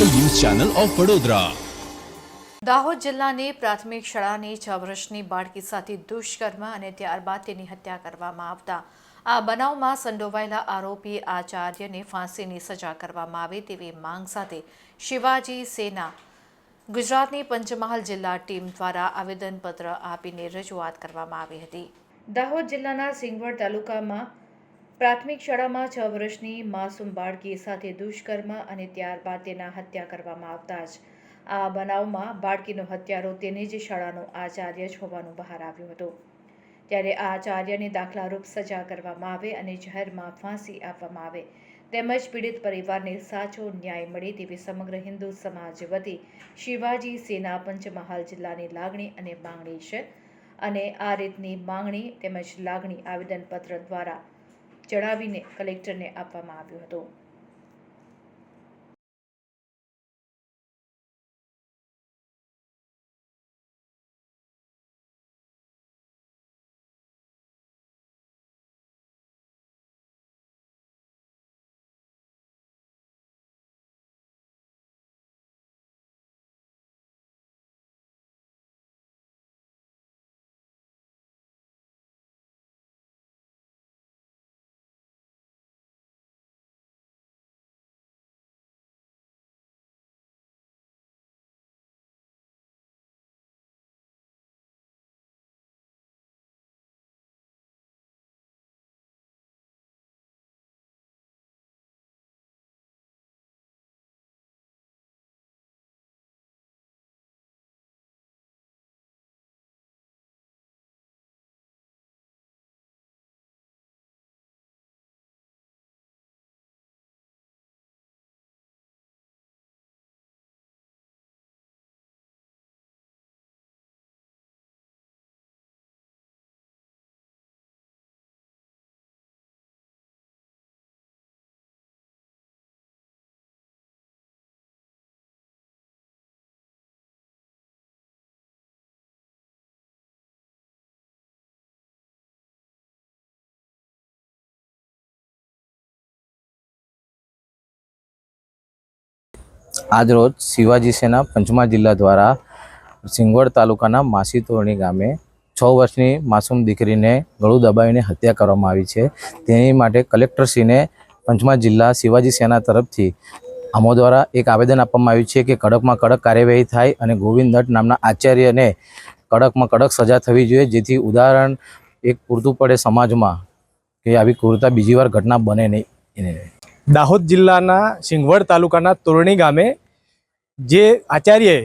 Channel of Vadodara. Dahod જિલ્લાની પ્રાથમિક શાળાની છ વર્ષની બાળકી સાથે દુષ્કર્મ અને ત્યારબાદ તેની હત્યા કરવામાં આવતા. આ બનાવમાં સંડોવાયેલા આરોપી આચાર્યને ફાંસીની સજા કરવામાં આવે તેવી માંગ સાથે શિવાજી સેના ગુજરાતની પંચમહાલ જિલ્લા ટીમ દ્વારા આવેદનપત્ર આપીને રજૂઆત કરવામાં આવી હતી. દાહોદ જિલ્લાના સિંગવડ તાલુકામાં પ્રાથમિક શાળામાં છ વર્ષની માસૂમ બાળકી સાથે દુષ્કર્મ અને ત્યારબાદ તેના હત્યા કરવામાં આવતા જ. આ બનાવમાં બાળકીનો હત્યારો તેની જ શાળાનો આચાર્ય જ હોવાનું બહાર આવ્યું હતું. ત્યારે આ આચાર્યને દાખલારૂપ સજા કરવામાં આવે અને જાહેરમાં ફાંસી આપવામાં આવે. તેમજ પીડિત પરિવારને સાચો ન્યાય મળે તેવી સમગ્ર હિન્દુ સમાજ વતી શિવાજી સેના પંચમહાલ જિલ્લાની લાગણી અને માંગણી છે. અને આ રીતની માંગણી તેમજ લાગણી આવેદનપત્ર દ્વારા જણાવીને કલેક્ટરને આપવામાં આવ્યું હતું. આજરોજ શિવાજી સેના પંચમા જિલ્લા દ્વારા સિંગવડ તાલુકાના માસી તોરણી ગામે છ વર્ષની માસૂમ દીકરીને ગળું દબાવીને હત્યા કરવામાં આવી છે. તેની માટે કલેક્ટરશ્રીને પંચમા જિલ્લા શિવાજી સેના તરફથી અમો દ્વારા એક આવેદન આપવામાં આવ્યું છે કે કડકમાં કડક કાર્યવાહી થાય અને ગોવિંદ નટ નામના આચાર્યને કડકમાં કડક સજા થવી જોઈએ, જેથી ઉદાહરણ એક પૂરતું પડે સમાજમાં કે આવી ક્રૂરતા બીજી વાર ઘટના બને નહીં. એને દાહોદ જિલ્લાના સિંગવડ તાલુકાના તોરણી ગામે જે આચાર્યએ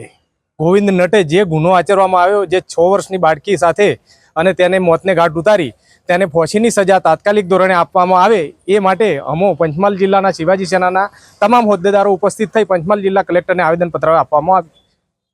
ગોવિંદ નટે જે ગુનો આચરવામાં આવ્યો, જે છ વર્ષની બાળકી સાથે અને તેને મોતને ઘાટ ઉતારી, તેને ફોસીની સજા તાત્કાલિક ધોરણે આપવામાં આવે એ માટે અમો પંચમહાલ જિલ્લાના શિવાજી સેનાના તમામ હોદ્દેદારો ઉપસ્થિત થઈ પંચમહાલ જિલ્લા કલેક્ટરને આવેદનપત્ર આપવામાં આવ્યું.